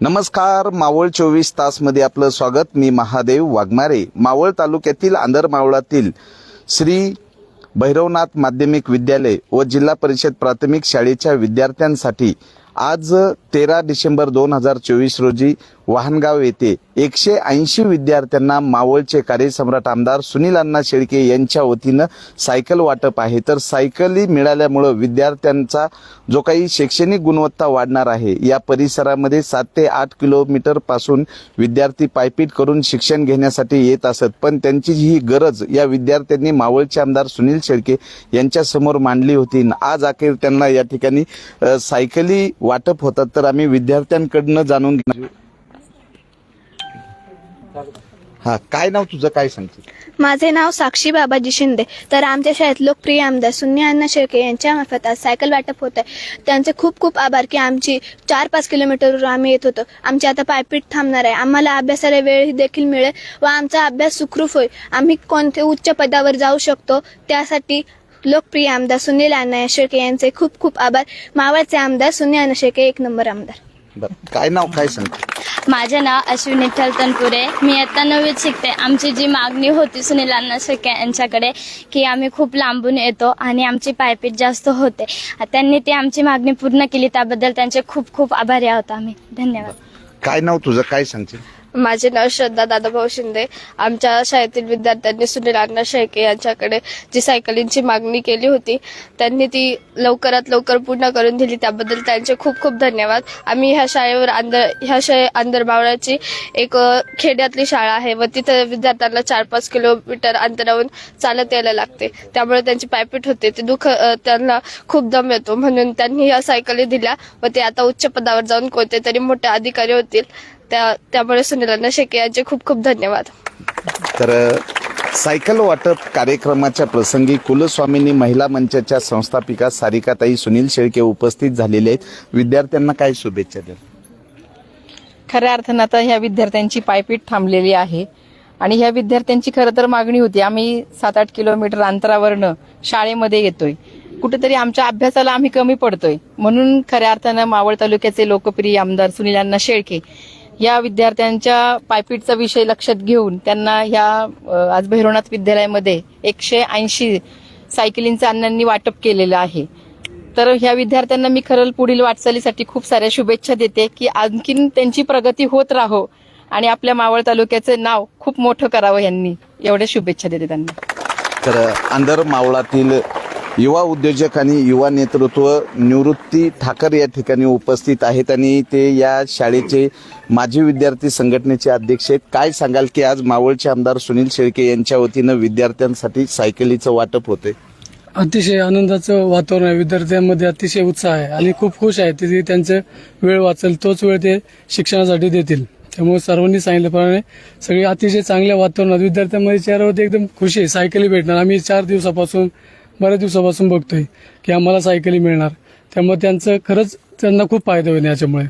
नमस्कार मावळ चोवीस तासमध्ये आपलं स्वागत. मी महादेव वाघमारे. मावळ तालुक्यातील आंधरमावळातील श्री भैरवनाथ माध्यमिक विद्यालय व जिल्हा परिषद प्राथमिक शाळेच्या विद्यार्थ्यांसाठी आज तेरा डिसेंबर दोन हजार चोवीस रोजी वाहनगाव येथे एकशे ऐंशी विद्यार्थ्यांना मावळचे कार्यसम्राट आमदार सुनील अण्णा शेळके यांच्या वतीनं सायकल वाटप आहे. तर सायकली मिळाल्यामुळं विद्यार्थ्यांचा जो काही शैक्षणिक गुणवत्ता वाढणार आहे या परिसरामध्ये सात ते आठ किलोमीटरपासून विद्यार्थी पायपीट करून शिक्षण घेण्यासाठी येत असत. पण त्यांची ही गरज या विद्यार्थ्यांनी मावळचे आमदार सुनील शेळके यांच्या समोर मांडली होती. आज अखेर त्यांना या ठिकाणी सायकली वाटप होतात. तर आम्ही विद्यार्थ्यांकडनं जाणून घेणार हा काय नाव तुझं? काय सांगते माझे नाव साक्षी बाबाजी शिंदे. तर आमच्या शाळेत लोकप्रिय आमदार सुन्नी अण्णा शेळके यांच्या मार्फत आज सायकल वाटप होत आहे त्यांचे खूप खूप आभार की आमची चार पाच किलोमीटरवर आम्ही येत होतो. आमची आता पायपीट थांबणार आहे. आम्हाला अभ्यासाला वेळ देखील मिळेल व आमचा अभ्यास सुखरूप होईल. आम्ही कोणत्या उच्च पदावर जाऊ शकतो त्यासाठी लोकप्रिय आमदार सुनील अण्णा शेळके यांचे खूप खूप आभार. मावळचे आमदार सुनील अण्णा शेळके एक नंबर आमदार. बरं काय नाव काय सांगते माझे नाव अश्विनी विठ्ठल तनपुरे. मी आता नववीत शिकते. आमची जी मागणी होती सुनील अण्णा शेळके यांच्याकडे की आम्ही खूप लांबून येतो आणि आमची पायपीट जास्त होते. त्यांनी ती आमची मागणी पूर्ण केली. त्याबद्दल त्यांचे खूप खूप आभारी आहोत आम्ही. धन्यवाद. काय नाव तुझं? काय सांगते माझे नाव श्रद्धा दादाभाऊ शिंदे. आमच्या शाळेतील विद्यार्थ्यांनी सुनील अण्णा शेळके यांच्याकडे जी सायकलींची मागणी केली होती त्यांनी ती लवकरात लवकर पूर्ण करून दिली. त्याबद्दल त्यांचे खूप खूप धन्यवाद. आम्ही ह्या शाळेवर आंदर ह्या शाळे आंधरबावळाची एक खेड्यातली शाळा आहे व तिथं विद्यार्थ्यांना चार पाच किलोमीटर अंतरावरून चालत यायला लागते. त्यामुळे त्यांची पायपीट होते. ते दुःख त्यांना खूप दम येतो. म्हणून त्यांनी ह्या सायकली दिल्या व ते आता उच्च पदावर जाऊन कोणते तरी मोठे अधिकारी होतील. त्या त्यामुळे सुनीलांना शेके यांचे खूप खूप धन्यवाद. तर सायकल वाटप कार्यक्रमाच्या प्रसंगी कुलस्वामिनी महिला मंचाच्या संस्थापिका सारिकाताई सुनील शेळके उपस्थित झालेले आहेत. विद्यार्थ्यांना काय शुभेच्छा द्या खऱ्या अर्थानं आता ह्या विद्यार्थ्यांची पायपीट थांबलेली आहे. आणि ह्या विद्यार्थ्यांची खरं तर मागणी होती. आम्ही सात आठ किलोमीटर अंतरावरनं शाळेमध्ये येतोय. कुठेतरी आमच्या अभ्यासाला आम्ही कमी पडतोय. म्हणून खऱ्या अर्थानं मावळ तालुक्याचे लोकप्रिय आमदार सुनील अण्णा शेळके या विद्यार्थ्यांच्या पायपीटचा विषय लक्षात घेऊन त्यांना ह्या आज भैरवनाथ विद्यालयामध्ये एकशे ऐंशी सायकलींचं अण्णांनी वाटप केलेलं आहे. तर ह्या विद्यार्थ्यांना मी खरं पुढील वाटचालीसाठी खूप साऱ्या शुभेच्छा देते की आणखीन त्यांची प्रगती होत राहो आणि आपल्या मावळ तालुक्याचं नाव खूप मोठं करावं यांनी. एवढ्या शुभेच्छा देते त्यांना. तर अंदर मावळातील युवा उद्योजक आणि युवा नेतृत्व निवृत्ती ठाकर या ठिकाणी उपस्थित आहेत आणि ते या शाळेचे माजी विद्यार्थी संघटनेचे अध्यक्ष आहेत. काय सांगाल की आज मावळचे आमदार सुनील शेळके यांच्या वतीनं विद्यार्थ्यांसाठी सायकलीचं वाटप होते अतिशय आनंदाचं वातावरण आहे. विद्यार्थ्यांमध्ये अतिशय उत्साह आहे आणि खूप खुश आहे. तिथे त्यांचं वेळ वाचेल तोच वेळ ते शिक्षणासाठी देतील. त्यामुळे सर्वांनी सांगितल्याप्रमाणे सगळे अतिशय चांगल्या वातावरणात विद्यार्थ्यांमध्ये चेहऱ्यावरती एकदम खुशी आहे. सायकली भेटणार. आम्ही चार दिवसापासून बऱ्याच दिवसापासून बघतोय की आम्हाला सायकली मिळणार. त्यामुळे त्यांचं खरंच त्यांना खूप फायदा होईल याच्यामुळे.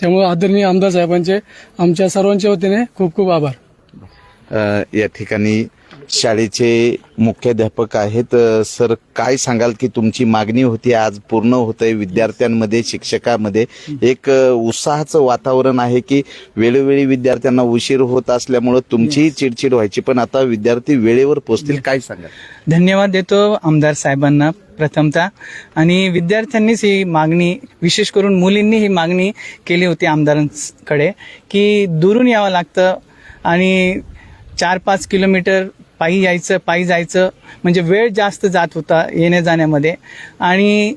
त्यामुळे आदरणीय आमदार साहेबांचे आमच्या सर्वांच्या वतीने खूप खूप आभार. या ठिकाणी शाळेचे मुख्याध्यापक आहेत. सर काय सांगाल की तुमची मागणी होती? आज पूर्ण होत आहे विद्यार्थ्यांमध्ये शिक्षकामध्ये. एक उत्साहाचं वातावरण आहे की वेळोवेळी विद्यार्थ्यांना उशीर होत असल्यामुळं तुमचीही चिडचिड व्हायची. पण आता विद्यार्थी वेळेवर पोहोचतील काय सांगाल? धन्यवाद देतो आमदार साहेबांना प्रथमतः. आणि विद्यार्थ्यांनीच ही मागणी विशेष करून मुलींनी ही मागणी केली होती आमदारांकडे की दुरून यावं लागतं आणि चार पाच किलोमीटर पायी यायचं पायी जायचं. म्हणजे वेळ जास्त जात होता येण्या जाण्यामध्ये. आणि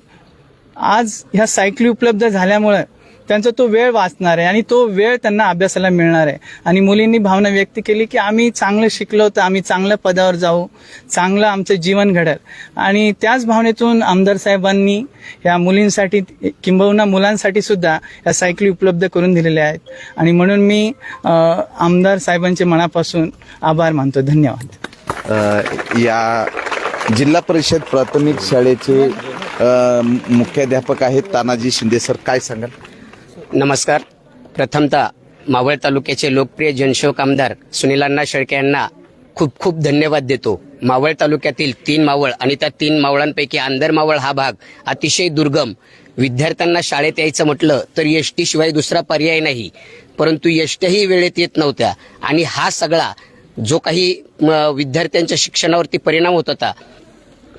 आज ह्या सायकली उपलब्ध झाल्यामुळं त्यांचा तो वेळ वाचणार आहे आणि तो वेळ त्यांना अभ्यासाला मिळणार आहे. आणि मुलींनी भावना व्यक्त केली की आम्ही चांगलं शिकलो तर आम्ही चांगल्या पदावर जाऊ चांगलं आमचं जीवन घडेल. आणि त्याच भावनेतून आमदार साहेबांनी या मुलींसाठी किंबहुना मुलांसाठी सुद्धा या सायकली उपलब्ध करून दिलेल्या आहेत. आणि म्हणून मी आमदार साहेबांचे मनापासून आभार मानतो. धन्यवाद. या जिल्हा परिषद प्राथमिक शाळेचे मुख्याध्यापक आहेत तानाजी शिंदे सर काय सांगाल? नमस्कार. प्रथमतः मावळ तालुक्याचे लोकप्रिय जनसेवक आमदार सुनीलांना शेळके यांना खूप खूप धन्यवाद देतो. मावळ तालुक्यातील तीन मावळ आणि त्या तीन मावळांपैकी आंदर मावळ हा भाग अतिशय दुर्गम. विद्यार्थ्यांना शाळेत यायचं म्हटलं तर एस शिवाय दुसरा पर्याय नाही. परंतु यष्टही वेळेत येत नव्हत्या आणि हा सगळा जो काही म, विद्यार्थ्यांच्या शिक्षणावरती परिणाम होत होता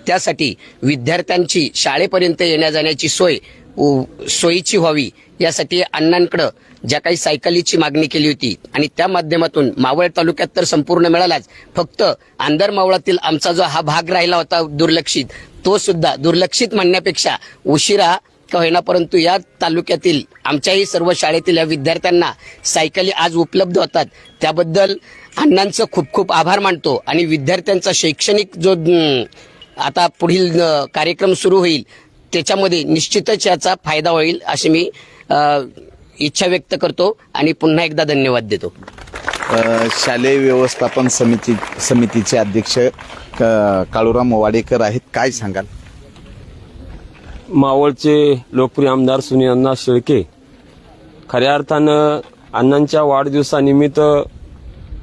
त्यासाठी विद्यार्थ्यांची शाळेपर्यंत येण्या जाण्याची सोय उ- सोयीची व्हावी यासाठी अण्णांकडं ज्या काही सायकलीची मागणी केली होती आणि त्या माध्यमातून मावळ तालुक्यात तर संपूर्ण मिळालाच फक्त आंदर मावळातील आमचा जो हा भाग राहिला होता दुर्लक्षित तो सुद्धा दुर्लक्षित म्हणण्यापेक्षा उशिरा का होईना परंतु या तालुक्यातील आमच्याही सर्व शाळेतील या विद्यार्थ्यांना सायकली आज उपलब्ध होतात. त्याबद्दल अण्णांचं खूप खूप आभार मानतो आणि विद्यार्थ्यांचा शैक्षणिक जो आता पुढील कार्यक्रम सुरू होईल त्याच्यामध्ये निश्चितच याचा फायदा होईल अशी मी इच्छा व्यक्त करतो आणि पुन्हा एकदा धन्यवाद देतो. शालेय व्यवस्थापन समिती समितीचे अध्यक्ष काळूराम वाडेकर आहेत. काय सांगाल? मावळचे लोकप्रिय आमदार सुनील शेळके खऱ्या अर्थानं अण्णांच्या वाढदिवसानिमित्त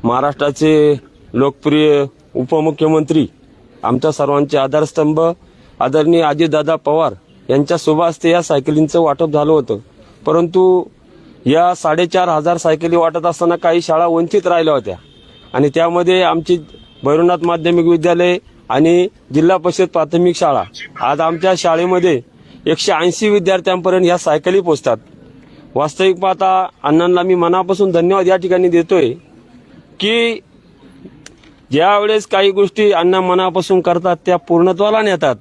महाराष्ट्राचे लोकप्रिय उपमुख्यमंत्री आमच्या सर्वांचे आधारस्तंभ आदरणीय अजितदादा पवार यांच्या शुभ या सायकलींचं वाटप झालं होतं. परंतु या साडेचार हजार सायकली वाटत असताना काही शाळा वंचित राहिल्या होत्या. आणि त्यामध्ये आमची भैरवनाथ माध्यमिक विद्यालय आणि जिल्हा परिषद प्राथमिक शाळा. आज आमच्या शाळेमध्ये एकशे ऐंशी विद्यार्थ्यांपर्यंत या सायकली पोचतात वास्तविक पाहता अण्णांना मी मनापासून धन्यवाद या ठिकाणी देतोय. की ज्या वेळेस काही गोष्टी अण्णा मनापासून करतात त्या पूर्णत्वाला नेतात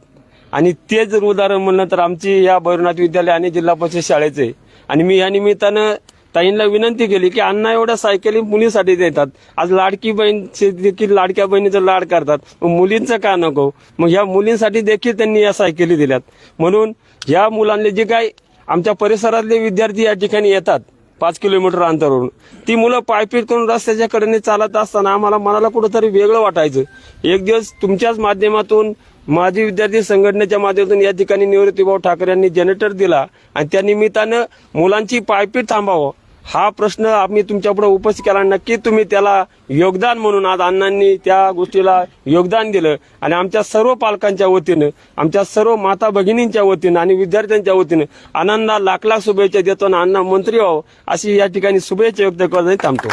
आणि ते जर उदाहरण म्हणलं तर आमची या भैरवनाथ विद्यालय आणि जिल्हा परिषद शाळेचे. आणि मी या निमित्तानं ताईंना विनंती केली की अण्णा एवढ्या सायकली मुलीसाठी देतात. आज लाडकी बहीण देखील लाडक्या बहिणीचं लाड करतात. मग मुलींचं का नको? मग ह्या मुलींसाठी देखील त्यांनी या सायकली दिल्यात. म्हणून ह्या मुलांनी जे काही आमच्या परिसरातले विद्यार्थी या ठिकाणी येतात पाच किलोमीटर अंतरावरून. ती मुलं पायपीट करून रस्त्याच्या कडेने चालत असताना आम्हाला मनाला कुठंतरी वेगळं वाटायचं. एक दिवस तुमच्याच माध्यमातून माजी विद्यार्थी संघटनेच्या माध्यमातून या ठिकाणी निवृत्तीभाऊ ठाकरे यांनी जनरेटर दिला आणि त्या निमित्तानं मुलांची पायपीट थांबावं. हा प्रश्न आम्ही तुमच्यापुढे उपस्थित केला. नक्की तुम्ही त्याला योगदान म्हणून आज अण्णांनी त्या गोष्टीला योगदान दिलं. आणि आमच्या सर्व पालकांच्या वतीनं आमच्या सर्व माता भगिनींच्या वतीनं आणि विद्यार्थ्यांच्या वतीनं आनंदा लाख लाख शुभेच्छा देतो आणि अण्णा मंत्री व्हावं अशी या ठिकाणी शुभेच्छा व्यक्त करत थांबतो.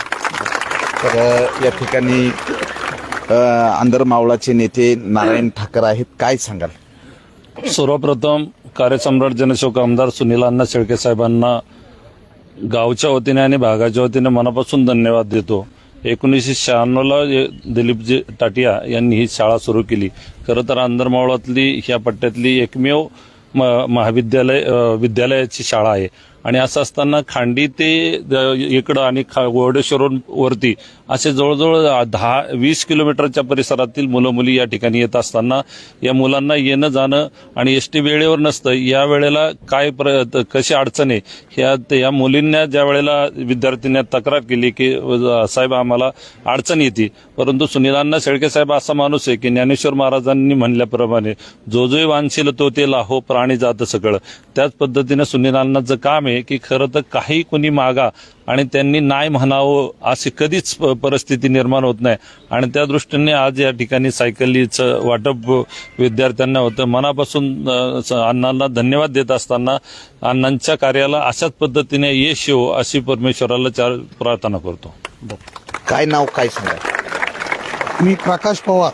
तर या ठिकाणी आंधर मावळाचे नेते नारायण ठाकर आहेत. काय सांगाल? सर्वप्रथम कार्यसम्राट जनसेवक आमदार सुनील अण्णा शेळके साहेबांना गावच्या वतीने आणि भागाच्या वतीने मनापासून धन्यवाद देतो. एकोणीसशे शहाण्णवला दिलीपजी टाटिया यांनी ही शाळा सुरू केली. खरं तर अंदरमावळातली ह्या पट्ट्यातली एकमेव म महाविद्यालय विद्यालयाची शाळा आहे. आणि असं असताना खांडी ते द- इकडं आणि खा वरती असे जवळजवळ दहा वीस किलोमीटरच्या परिसरातील मुलं मुली या ठिकाणी येत असताना या मुलांना येणं जाणं आणि एस टी वेळेवर नसतं. या वेळेला काय प्र कशी अडचण आहे? ह्या ते- या मुलींना ज्या वेळेला विद्यार्थ्यांनी तक्रार केली की साहेब आम्हाला अडचण येते. परंतु सुनीलांना शेळके साहेब असा माणूस आहे की ज्ञानेश्वर महाराजांनी म्हणल्याप्रमाणे जो जो वांशील तो ते लाहो प्राणी जात सगळं त्याच पद्धतीने सुनीलांनाचं काम आहे की खरं तर काही कुणी मागा आणि त्यांनी नाही म्हणावं अशी कधीच परिस्थिती निर्माण होत नाही. आणि त्या दृष्टीने आज या ठिकाणी सायकलीचं वाटप विद्यार्थ्यांना होतं. मनापासून अण्णांना धन्यवाद देत असताना अण्णांच्या कार्याला अशाच पद्धतीने यश येऊ अशी परमेश्वराला चार प्रार्थना करतो. काय नाव काय सांगाल मी प्रकाश पवार.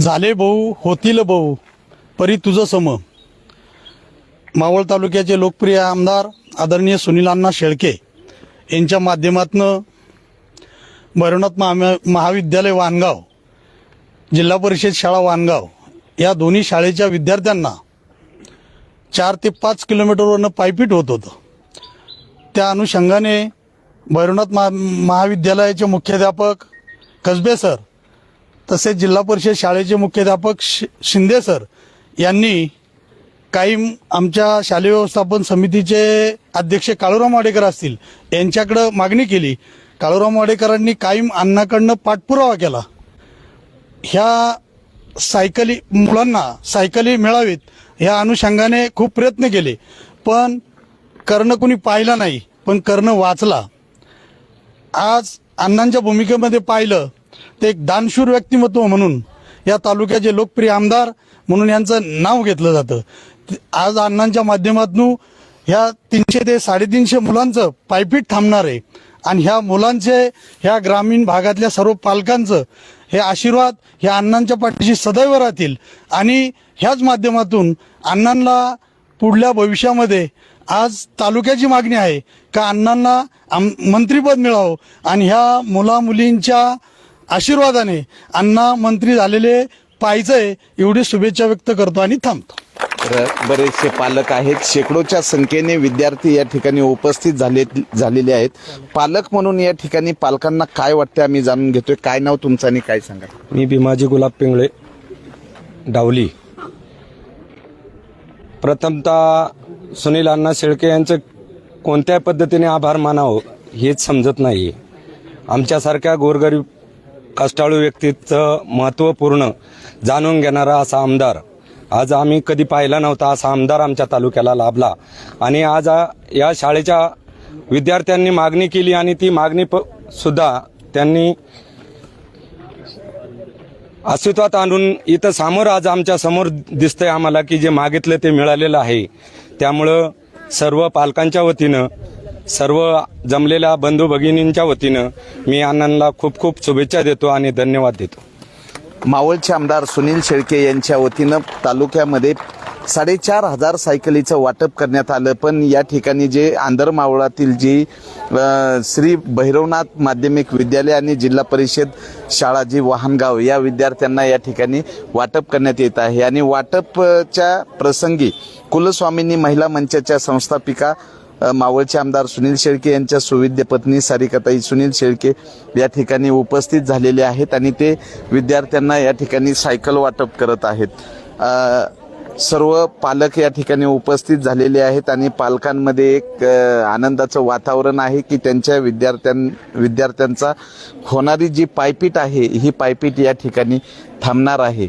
झाले भाऊ होतील भाऊ परी तुझं सम. मावळ तालुक्याचे लोकप्रिय आमदार आदरणीय सुनील अण्णा शेळके यांच्या माध्यमातनं भैरवनाथ महा महाविद्यालय वानगाव जिल्हा परिषद शाळा वानगाव या दोन्ही शाळेच्या विद्यार्थ्यांना चार ते पाच किलोमीटरवरनं पायपीट होत होतं. त्या अनुषंगाने भैरवनाथ महा महाविद्यालयाचे मुख्याध्यापक कसबे सर तसेच जिल्हा परिषद शाळेचे मुख्याध्यापक शि शिंदे सर यांनी काही आमच्या शालेय व्यवस्थापन समितीचे अध्यक्ष काळूराम वाडेकर असतील यांच्याकडं मागणी केली. काळूराम वाडेकरांनी कायम अण्णाकडनं पाठपुरावा केला. ह्या सायकली मुलांना सायकली मिळावीत ह्या अनुषंगाने खूप प्रयत्न केले. पण कर्ण कोणी पाहिला नाही पण कर्ण वाचला. आज अण्णांच्या भूमिकेमध्ये पाहिलं ते एक दानशूर व्यक्तिमत्व म्हणून या तालुक्याचे लोकप्रिय आमदार म्हणून यांचं नाव घेतलं जातं. आज अण्णांच्या माध्यमातून ह्या तीनशे ते साडेतीनशे मुलांचं पायपीट थांबणार आहे. आणि ह्या मुलांचे ह्या ग्रामीण भागातल्या सर्व पालकांचं हे आशीर्वाद ह्या अण्णांच्या पाठीशी सदैव राहतील. आणि ह्याच माध्यमातून अण्णांना पुढल्या भविष्यामध्ये आज तालुक्याची मागणी आहे का अण्णांना आम मंत्रीपद मिळावं? आणि ह्या मुला मुलींच्या आशीर्वादाने अण्णा मंत्री झालेले पाहिजे एवढी शुभेच्छा व्यक्त करतो आणि थांबतो. तर बरेचसे पालक आहेत. शेकडोच्या संख्येने विद्यार्थी या ठिकाणी उपस्थित झाले झालेले आहेत. पालक म्हणून या ठिकाणी पालकांना काय वाटते आम्ही जाणून घेतोय. काय नाव तुमचं आणि काय सांगा? मी भीमाजी गुलाब पिंगळे डावली. प्रथमतः सुनील अण्णा शेळके यांचं कोणत्या पद्धतीने आभार मानावं हेच समजत नाही आमच्यासारख्या गोरगरीब कष्टाळू व्यक्तीचं महत्त्वपूर्ण जाणून घेणारा असा आमदार आज आम्ही कधी पाहिला नव्हता असा आमदार आमच्या तालुक्याला लाभला. आणि आज या शाळेच्या विद्यार्थ्यांनी मागणी केली आणि ती मागणी प सुद्धा त्यांनी अस्तित्वात आणून इथं समोर आज आमच्यासमोर दिसतंय आम्हाला की जे मागितलं ते मिळालेलं आहे. त्यामुळं सर्व पालकांच्या वतीनं सर्व जमलेल्या बंधू भगिनींच्या वतीनं मी अण्णांना खूप खूप शुभेच्छा देतो आणि धन्यवाद देतो. मावळचे आमदार सुनील शेळके यांच्या वतीनं तालुक्यामध्ये साडेचार हजार सायकलीचं वाटप करण्यात आलं. पण या ठिकाणी जे आंधर मावळातील जी श्री भैरवनाथ माध्यमिक विद्यालय आणि जिल्हा परिषद शाळा जी वाहनगाव या विद्यार्थ्यांना या ठिकाणी वाटप करण्यात येत आहे. आणि वाटपच्या प्रसंगी कुलस्वामींनी महिला मंचाच्या संस्थापिका मावळचे आमदार सुनील शेळके यांच्या सुविद्य पत्नी सारिकाताई सुनील शेळके या ठिकाणी उपस्थित झालेले आहेत आणि ते विद्यार्थ्यांना या ठिकाणी सायकल वाटप करत आहेत. सर्व पालक या ठिकाणी उपस्थित झालेले आहेत आणि पालकांमध्ये एक आनंदाचं वातावरण आहे की त्यांच्या विद्यार्थ्यां विद्यार्थ्यांचा होणारी जी पायपीट आहे ही पायपीट या ठिकाणी थांबणार आहे.